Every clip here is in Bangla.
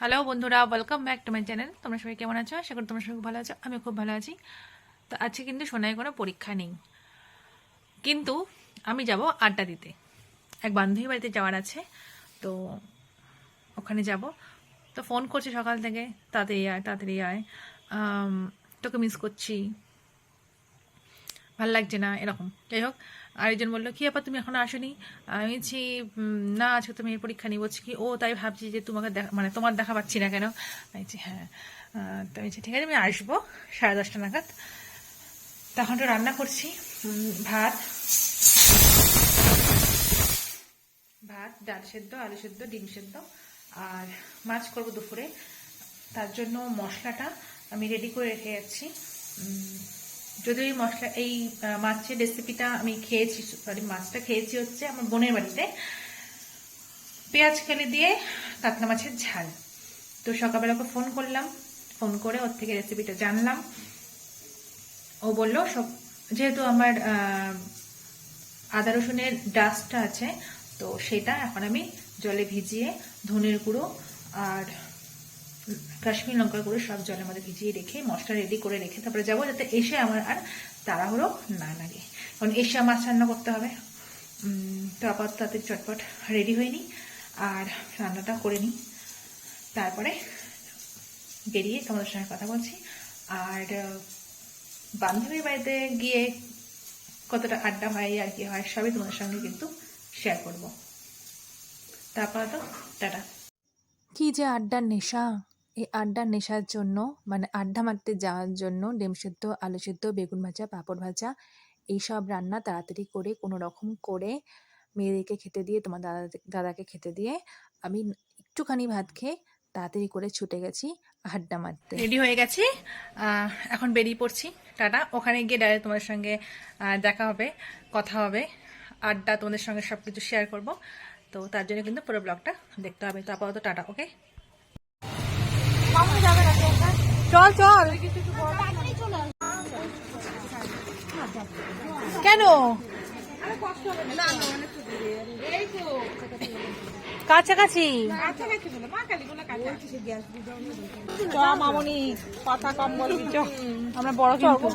হ্যালো বন্ধুরা welcome back to my channel তোমরা সবাই কেমন আছো? আশা করি তোমরা সবাই ভালো আছো। আমি খুব ভালো আছি। তো আজকে কিন্তু সোনায় কোনো পরীক্ষা নেই। কিন্তু আমি যাব আড্ডা দিতে। এক বান্ধবী বাড়িতে যাওয়ার আছে। তো ওখানে যাব। তো ফোন করছে সকাল থেকে তাড়াতাড়ি আয় তাড়াতাড়ি আয়। তোকে মিস করছি। ভালো লাগছে না, এরকম। যাই হোক আরেকজন বলল, কি আপা, তুমি এখনও আসোনি? আমি বলছি না, আজকে তুমি এই পরীক্ষা নিয়ে বলছি কি। ও তাই ভাবছি যে তোমাকে দেখা মানে তোমার দেখা পাচ্ছি না কেন? আমি হ্যাঁ। তো আমি ঠিক আছে, আমি আসব সাড়ে দশটা নাগাদ। তখন তো রান্না করছি ভাত। ভাত, ডাল সেদ্ধ, আলু সেদ্ধ, ডিম সেদ্ধ আর মাছ করব দুপুরে। তার জন্য মশলাটা আমি রেডি করে রেখে যাচ্ছি। যদিও এই মশলা, এই মাছের রেসিপিটা আমি খেয়েছি সরি মাছটা খেয়েছি হচ্ছে আমার বোনের বাড়িতে। পেঁয়াজ কেলে দিয়ে কাতলা মাছের ঝাল। তো সকালবেলা ওকে ফোন করলাম ফোন করে ওর থেকে রেসিপিটা জানলাম। ও বলল, সব, যেহেতু আমার আদা রসুনের ডাস্টটা আছে, তো সেটা এখন আমি জলে ভিজিয়ে ধনের গুঁড়ো আর কাশ্মীর লঙ্কা করে সব জলের মধ্যে ভিজিয়ে রেখে, মশলা রেডি করে রেখে তারপরে যাব যাতে এসে আমার আর তাড়াহুড়ো না লাগে। কারণ এসে মাছ রান্না করতে হবে। তো আপাতত তাতে চটপট রেডি হয়ে নিই আর রান্নাটা করে নিই তারপরে বেরিয়ে তোমাদের সঙ্গে কথা বলছি। আর, বান্ধবীর বাড়িতে গিয়ে কতটা আড্ডা হয় আর কি হয় সবই তোমাদের সঙ্গে কিন্তু শেয়ার করব। তারপর তো টাটা। কি যে আড্ডার নেশা। এই আড্ডার নেশার জন্য মানে আড্ডা মারতে যাওয়ার জন্য ডিম সেদ্ধ, আলু সেদ্ধ, বেগুন ভাজা, পাঁপড় ভাজা, এইসব রান্না তাড়াতাড়ি করে, কোনো রকম করে মেয়েদেরকে খেতে দিয়ে, তোমার দাদা, দাদাকে খেতে দিয়ে আমি একটুখানি ভাত খেয়ে তাড়াতাড়ি করে ছুটে গেছি আড্ডা মারতে। রেডি হয়ে গেছি। এখন বেরিয়ে পড়ছি। টাটা। ওখানে গিয়ে ডাইরেক্ট তোমাদের সঙ্গে দেখা হবে, কথা হবে, আড্ডা তোমাদের সঙ্গে সব কিছু শেয়ার করব। তো তার জন্য কিন্তু পুরো ব্লগটা দেখতে হবে। তো আপাতত টাটা ওকে চল চল কেন? কাছাকাছি। মামনি কথা কম বলবি আমরা বড় কিন্তু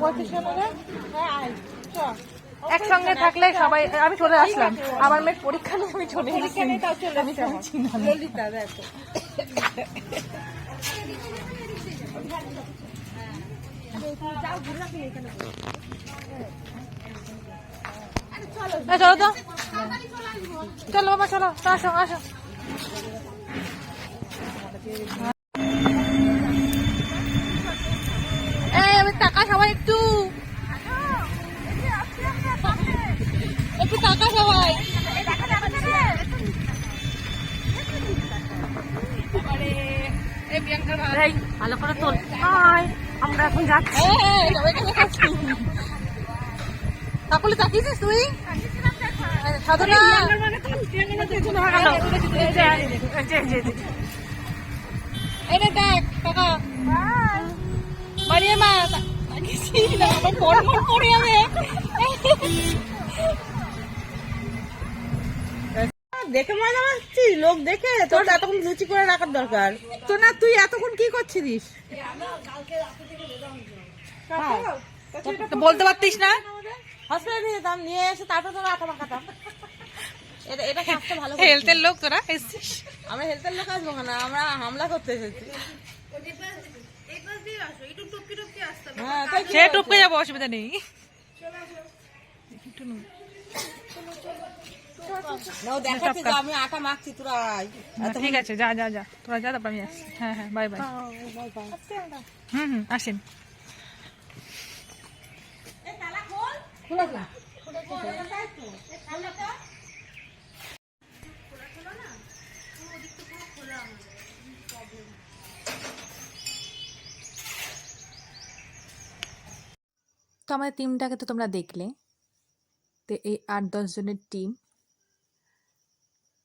একসঙ্গে থাকলে সবাই আমি চলে আসলাম। আমার মেয়ের পরীক্ষা নিয়ে আমি চলে এসেছি। আমি চলো তো। চলো বাবা চলো। আসো আসো। তুই সাধনা এটা দেখ কাকা মারিয়ে মা আমার বড় বড় পড়ে যাবে। দেখে মজা পাচ্ছি লোক দেখে তোর এতক্ষণ লুচি করে রাখার দরকার। তো না তুই এতক্ষণ কি করছিস বলতে পারতিস না? হসপিটালে নিয়ে যেতাম নিয়ে এসে তারপর তোমার আটা মাখাতাম এটা এটা ভালো হেলথের লোক তোরা এসছিস? আমরা হেলথের লোক আসব না আমরা হামলা করতে এসেছি। হ্যাঁ সে টপকে যাব অসুবিধা নেই। আমি আটা মাখছি তোরা। ঠিক আছে যা যা যা। তোরা যা তারপর আমি আসছি। হ্যাঁ হ্যাঁ বাই বাই হুম হুম আসেন। তো আমাদের টিমটাকে তো তোমরা দেখলে, তো এই আট দশ জনের টিম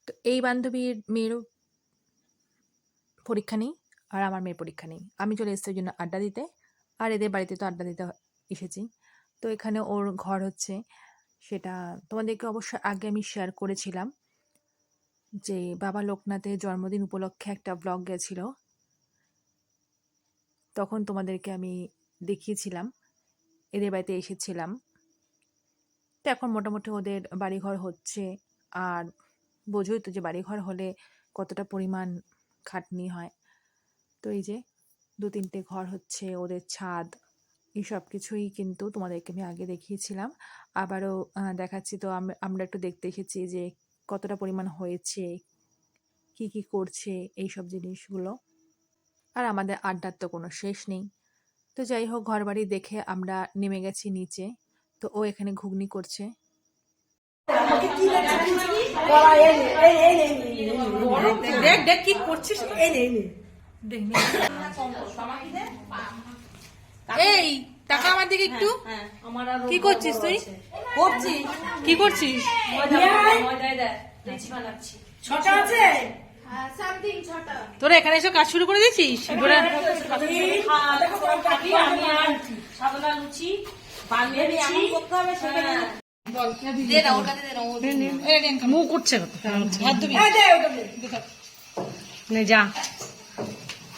তো এই বান্ধবীর মেয়েরও পরীক্ষা নেই আর আমার মেয়ের পরীক্ষা নেই। আমি চলে এসেছি ওই জন্য আড্ডা দিতে, আর এদের বাড়িতে তো আড্ডা দিতে এসেছি। তো এখানে ওর ঘর হচ্ছে। সেটা তোমাদেরকে অবশ্য আগে আমি শেয়ার করেছিলাম যে বাবা লোকনাথের জন্মদিন উপলক্ষে একটা ব্লগ গেছিল। তখন তোমাদেরকে আমি দেখিয়েছিলাম, এদের বাড়িতে এসেছিলাম। তো এখন মোটামুটি ওদের বাড়িঘর হচ্ছে, আর বোঝোই তো যে বাড়িঘর হলে কতটা পরিমাণ খাটনি হয়। তো এই যে দু তিনটে ঘর হচ্ছে, ওদের ছাদ এই সব কিছুই কিন্তু তোমাদেরকে আমি আগে দেখিয়েছিলাম। আবারও দেখাচ্ছি তো আমরা একটু দেখতে এসেছি যে কতটা পরিমাণ হয়েছে কি কি করছে এই সব জিনিসগুলো। আর আমাদের আড্ডার তো কোনো শেষ নেই। তো যাই হোক ঘরবাড়ি দেখে আমরা নেমে গেছি নিচে। তো ও এখানে ঘুগনি করছে। দেখ দেখ কি করছিস? এই নে এই টাকা আমার দিকে একটু কি করছিস তুই? করছি। কি করছিস? ছটা আছে? তোরা এখানে এসে কাজ শুরু করে দিয়েছিস? মুখ উঠছে যা।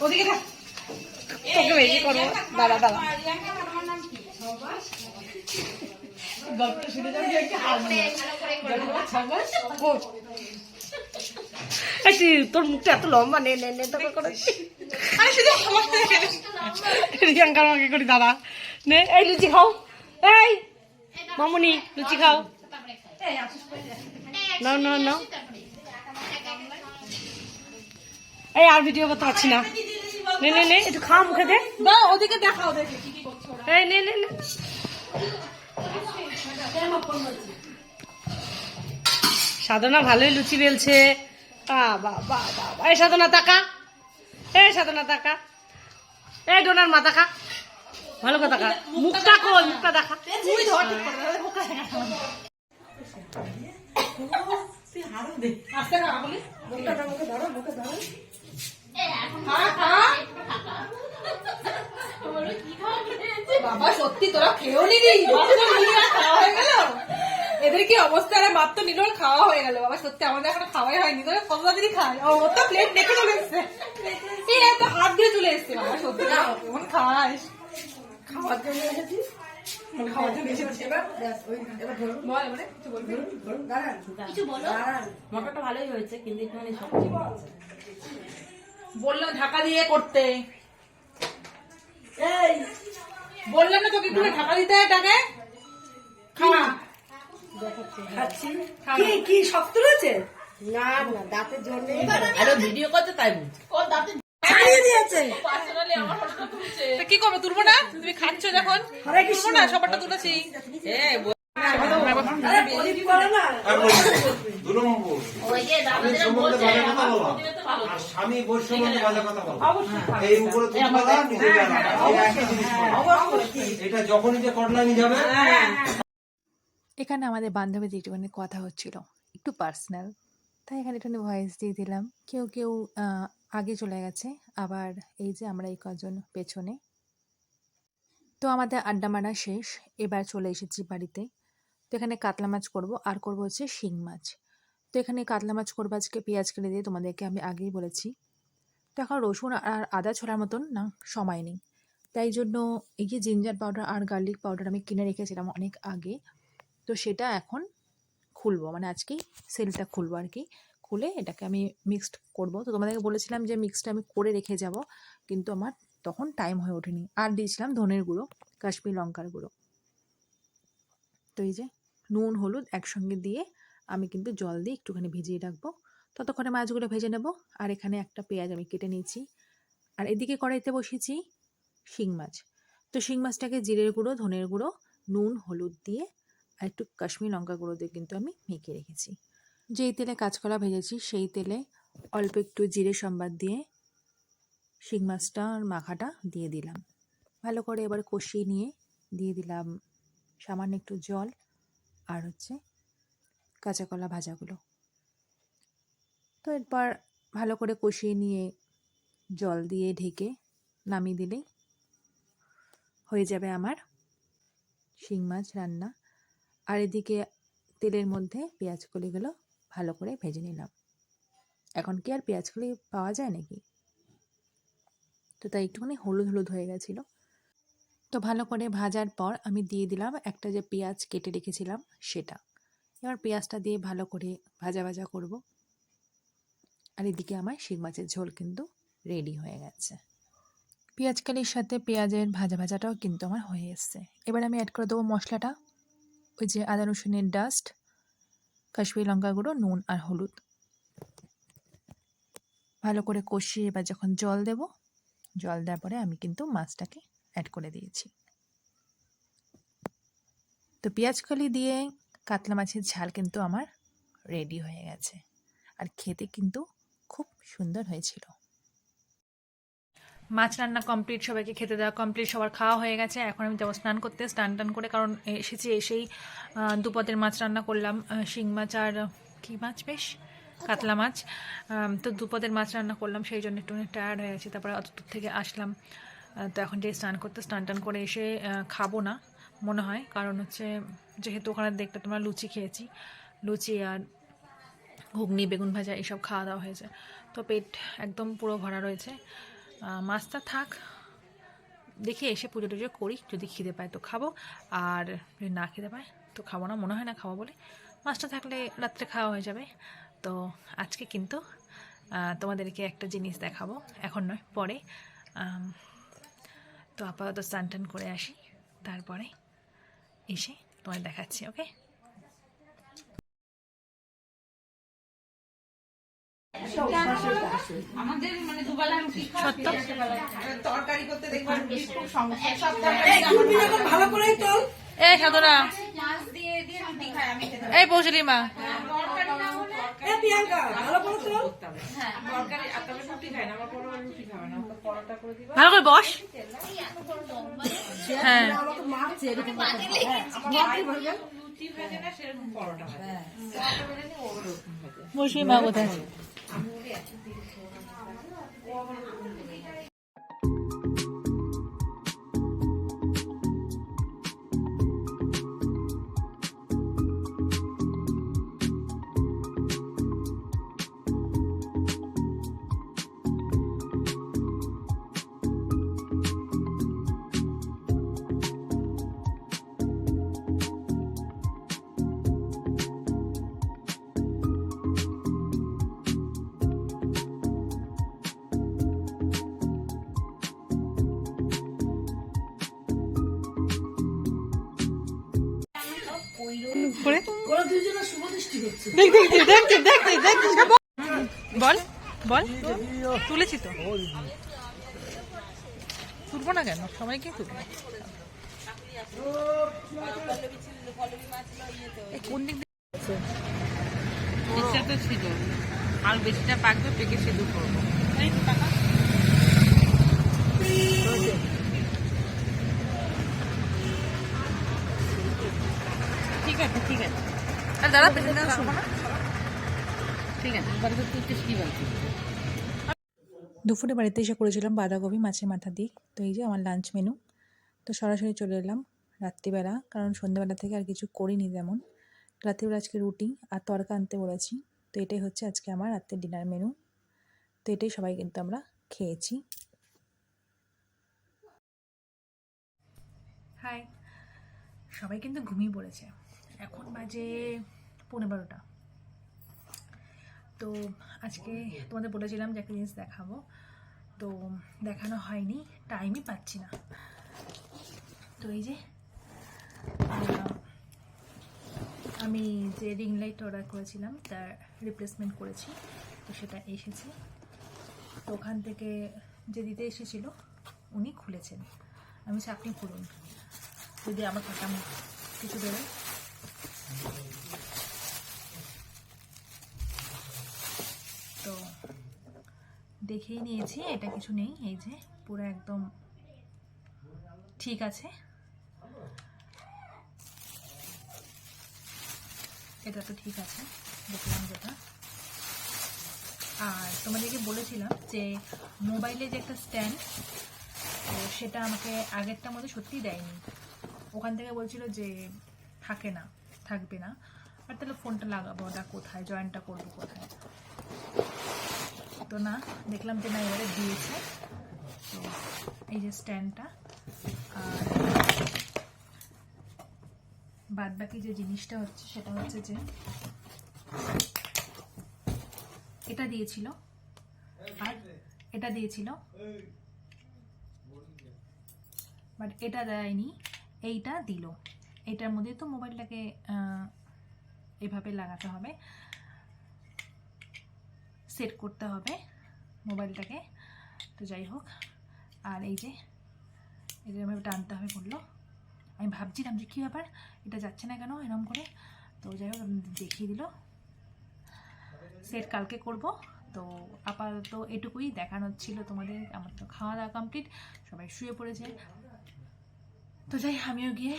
ওদিকে তোকে বেশি করব দাঁড়া দাঁড়া তোর মুখটা এত লম্বা নে নে তোকে করে রিয়াঙ্কার আমাকে করে দাদা নে এই লুচি খাও এই মামুনি লুচি খাও না না না এই আর ভিডিও করতে পারছি না নে নে নে। একটু খাও মুখে দে। দাও ওদিকে দেখা ওদেরকে কি কি করছ ওরা। এই নে নে নে। সাধনা ভালোই লুচি বেলছে। এই সাধনা তাকা। এই সাধনা তাকা। এই ডোনার মা তাকা। ভালো কথা তাকা। মুখটা কই মুখটা দেখা। তুই ধর ঠিক করে দে, মুখে দেখা। আস্তে খা বলি। বাবা সত্যি তোরা খেয়েও নিলি খাওয়া হয়ে গেল এদের কি অবস্থা? রে মাত্র নিল খাওয়া হয়ে গেল। বাবা সত্যি আমাদের এখনও খাওয়াই হয়নি। তোরা কত তাড়াতাড়ি খায়? ও তো প্লেট দেখে চলে এসছে। এই এত হাত দিয়ে চলে এসছে। বাবা সত্যি না কেমন খাস। খাওয়ার জন্য এসেছিস? খাওয়ার জন্য এসেছিস? এবার বল এবারে কিছু বলবি? মটরটা ভালোই হয়েছে কিন্তু একটুখানি সবজি বললাম ঢাকা দিয়ে করতে। বললাম না তোকে একটু ঢাকা দিতে হয় টাকে খাওয়া। কি কি শক্ত রয়েছে? না না দাঁতের জন্য আরে ভিডিও করতে তাই বলছি। ছাড়িয়ে দিয়েছে। কি করব তুলবো না? তুমি খাচ্ছ যখন। তুলবো না সবারটা তুলেছি। স্বামী কথা বলা। এই উপরে। এটা যখনই যে নিয়ে যাবে। এখানে আমাদের বান্ধবীদের একটুখানি কথা হচ্ছিল। একটু পার্সোনাল তাই এখানে একটুখানি ভয়েস দিয়ে দিলাম। কেউ কেউ আগে চলে গেছে। আবার এই যে আমরা এই কজন পেছনে। তো আমাদের আড্ডা মারা শেষ। এবার চলে এসেছি বাড়িতে। তো এখানে কাতলা মাছ করব, আর করব হচ্ছে শিং মাছ। তো এখানে কাতলা মাছ করব আজকে, পেঁয়াজ কেটে দিয়ে তোমাদেরকে আমি আগেই বলেছি। তো এখন রসুন আর আদা ছোড়ার মতন না, সময় নেই। তাই জন্য এই যে জিঞ্জার পাউডার আর গার্লিক পাউডার আমি কিনে রেখেছিলাম অনেক আগে, তো সেটা এখন খুলবো মানে আজকেই সেলটা খুলবো আর কি। খুলে এটাকে আমি মিক্সড করব। তো তোমাদেরকে বলেছিলাম যে মিক্সটা আমি করে রেখে যাব, কিন্তু আমার তখন টাইম হয়ে ওঠেনি। আর দিয়েছিলাম ধনের গুঁড়ো, কাশ্মীর লঙ্কার গুঁড়ো। তো এই যে নুন, হলুদ একসঙ্গে দিয়ে আমি কিন্তু জল দিয়ে একটুখানি ভিজিয়ে রাখব। ততক্ষণে মাছগুলো ভেজে নেব আর এখানে একটা পেঁয়াজ আমি কেটে নিয়েছি। আর এদিকে কড়াইতে বসিয়েছি শিং মাছ। তো শিং মাছটাকে জিরের গুঁড়ো, ধনের গুঁড়ো, নুন, হলুদ দিয়ে আর একটু কাশ্মীর লঙ্কা গুঁড়ো দিয়ে কিন্তু আমি মেখে রেখেছি। যেই তেলে কাঁচকলা ভেজেছি সেই তেলে অল্প একটু জিরে সম্বাদ দিয়ে শিং মাছটার মাখাটা দিয়ে দিলাম। ভালো করে এবার কষিয়ে নিয়ে দিয়ে দিলাম সামান্য একটু জল। আর হচ্ছে কাঁচা কলা ভাজাগুলো। তো এরপর ভালো করে কষিয়ে নিয়ে জল দিয়ে ঢেকে নামিয়ে দিলেই হয়ে যাবে আমার শিং মাছ রান্না। আর এদিকে তেলের মধ্যে পেঁয়াজ কলিগুলো ভালো করে ভেজে নিলাম। এখন কি আর পেঁয়াজ কলি পাওয়া যায় নাকি? তো তাই একটুখানি হলুদ হলুদ হয়ে গেছিল। তো ভালো করে ভাজার পর আমি দিয়ে দিলাম একটা যে পেঁয়াজ কেটে রেখেছিলাম সেটা। এবার পেঁয়াজটা দিয়ে ভালো করে ভাজা ভাজা করব। আর এদিকে আমার শিং মাছের ঝোল কিন্তু রেডি হয়ে গেছে। পেঁয়াজ কালির সাথে পেঁয়াজের ভাজা ভাজাটাও কিন্তু আমার হয়ে এসছে। এবার আমি অ্যাড করে দেবো মশলাটা। ওই যে আদা রসুনের ডাস্ট কাশ্মীরি লঙ্কা গুঁড়ো, নুন আর হলুদ। ভালো করে কষিয়ে এবার যখন জল দেব, জল দেওয়ার পরে আমি কিন্তু মাছটাকে অ্যাড করে দিয়েছি। তো পেঁয়াজ কলি দিয়ে কাতলা মাছের ঝাল কিন্তু আমার রেডি হয়ে গেছে। আর খেতে কিন্তু খুব সুন্দর হয়েছিল। মাছ রান্না কমপ্লিট সবাইকে খেতে দেওয়া কমপ্লিট সবার খাওয়া হয়ে গেছে। এখন আমি যাব স্নান করতে, স্নান টান করে, কারণ এসেছি, এসেই দুপদের মাছ রান্না করলাম শিং মাছ আর কি মাছ বেশ? কাতলা মাছ। তো দুপদের মাছ রান্না করলাম, সেই জন্য একটু টায়ার্ড হয়ে গেছি। তারপরে অত দূর থেকে আসলাম। তো এখন যে স্নান করতে, স্নান টান করে এসে খাব না, মনে হয়। কারণ হচ্ছে যেহেতু ওখানে দেখতে তোমরা লুচি খেয়েছি, লুচি আর ঘুগনি, বেগুন ভাজা এসব খাওয়া দাওয়া হয়েছে। তো পেট একদম পুরো ভরা রয়েছে। মাছটা থাক, দেখি এসে পুজো টুজো করি, যদি খিদে পায় তো খাব, আর যদি না খিদে পায় তো খাব না, মনে হয় না খাব বলে। মাছটা থাকলে রাত্রে খাওয়া হয়ে যাবে। তো আজকে কিন্তু তোমাদেরকে একটা জিনিস দেখাবো, এখন নয়, পরে তো আপাতত স্নান টান করে আসি তারপরে এসে তোমায় দেখাচ্ছি ওকে? সত্য। তরকারি করতে দেখবেন খুব সমস্যা। সব তরকারি ভালো করেই তোল। এই সাধনা দিয়ে দিয়ে রুটি খাই আমি এই পৌঁছলি মা এ প্রিয়াঙ্কা ভালো করে তোল হ্যাঁ তরকারি আর তবে রুটি খাই না আমার বড় রুটি খাবে না পরোটা করে দিবা। ভালো করে বস। হ্যাঁ। আমাকে মারছে এরকম লুচি ভেজে না সেরকম পরোটা ভাজে। বসবি মা কোথায় বল। বল তুলেছি তো। তুলবো না কেন? সবাইকে তুলবো? তো আর বেশিটা পেকে করব ঠিক আছে ঠিক আছে। দাঁড়া পেছনে ঠিক আছে। বাড়িতে তুই কি বলছিস দুপুরে বাড়িতে এসে করেছিলাম বাঁধাকপি মাছের মাথা দিক। তো এই যে আমার লাঞ্চ মেনু তো সরাসরি চলে এলাম রাত্রিবেলা কারণ সন্ধ্যাবেলা থেকে আর কিছু করিনি যেমন রাত্রিবেলা আজকে রুটি আর তরকা আনতে বলেছি। তো এটাই হচ্ছে আজকে আমার রাত্রের ডিনার মেনু তো এটাই সবাই কিন্তু আমরা খেয়েছি। হাই সবাই কিন্তু ঘুমিয়ে পড়েছে। এখন বাজে পনেরো বারোটা। তো আজকে তোমাদের বলেছিলাম যে একটা জিনিস দেখাবো। তো দেখানো হয়নি টাইমই পাচ্ছি না। তো এই যে আমি যে রিং লাইট অর্ডার করেছিলাম, তার রিপ্লেসমেন্ট করেছি, তো সেটা এসেছে। তো ওখান থেকে যে দিতে এসেছিল, উনি খুলেছেন। আমি আপনি খুলুন যদি আমার কাটা কিছু দেবেন তো দেখেই নিয়েছি, এটা কিছু নেই, এই যে পুরো একদম ঠিক আছে। এটা তো ঠিক আছে, দেখলাম যেটা। আর তোমাদেরকে বলেছিলাম যে মোবাইলে যে একটা স্ট্যান্ড, তো সেটা আমাকে আগেরটার মধ্যে সত্যিই দেয়নি। ওখান থেকে বলছিল যে থাকে না, থাকবে না। আর তাহলে ফোনটা লাগাবো, ওটা কোথায় জয়েন্টটা করব কোথায়? তো না, দেখলাম যে না, এবারে দিয়েছে। তো এই যে স্ট্যান্ডটা, আর বাদ বাকি যে জিনিসটা হচ্ছে, সেটা হচ্ছে যে এটা দিয়েছিল। আর এটা দিয়েছিল। বাট এটা দেয়নি, এইটা দিল। এইটার মধ্যে তো মোবাইলটাকে এভাবে লাগাতে হবে। সেট করতে হবে মোবাইলটাকে। তো যাই হোক, আর এই যে এরকমভাবে টানতে হবে বলল। আমি ভাবছিলাম যে কী ব্যাপার, এটা যাচ্ছে না কেন এরকম করে। তো যাই হোক দেখিয়ে দিল। সেট কালকে করব। তো আপাতত এটুকুই দেখানো ছিল তোমাদের। আমার তো খাওয়া দাওয়া কমপ্লিট সবাই শুয়ে পড়েছে। তো যাই আমিও গিয়ে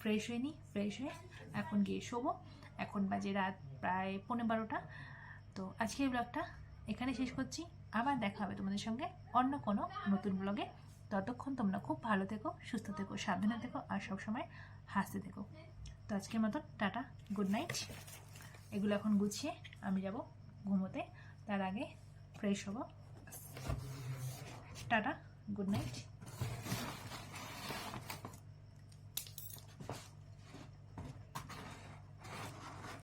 ফ্রেশ হয়ে নিই ফ্রেশ হয়ে এখন গিয়ে শোবো। এখন বাজে রাত প্রায় পনেরো বারোটা। তো আজকের ব্লগটা এখানে শেষ করছি। আবার দেখা হবে তোমাদের সঙ্গে অন্য কোনো নতুন ব্লগে ততক্ষণ তোমরা খুব ভালো থেকো, সুস্থ থেকো, সাবধানে থেকো আর সবসময় হাসতে থেকো। তো আজকের মতন টাটা গুড নাইট এগুলো এখন গুছিয়ে আমি যাব ঘুমোতে। তার আগে ফ্রেশ হব। Tata good night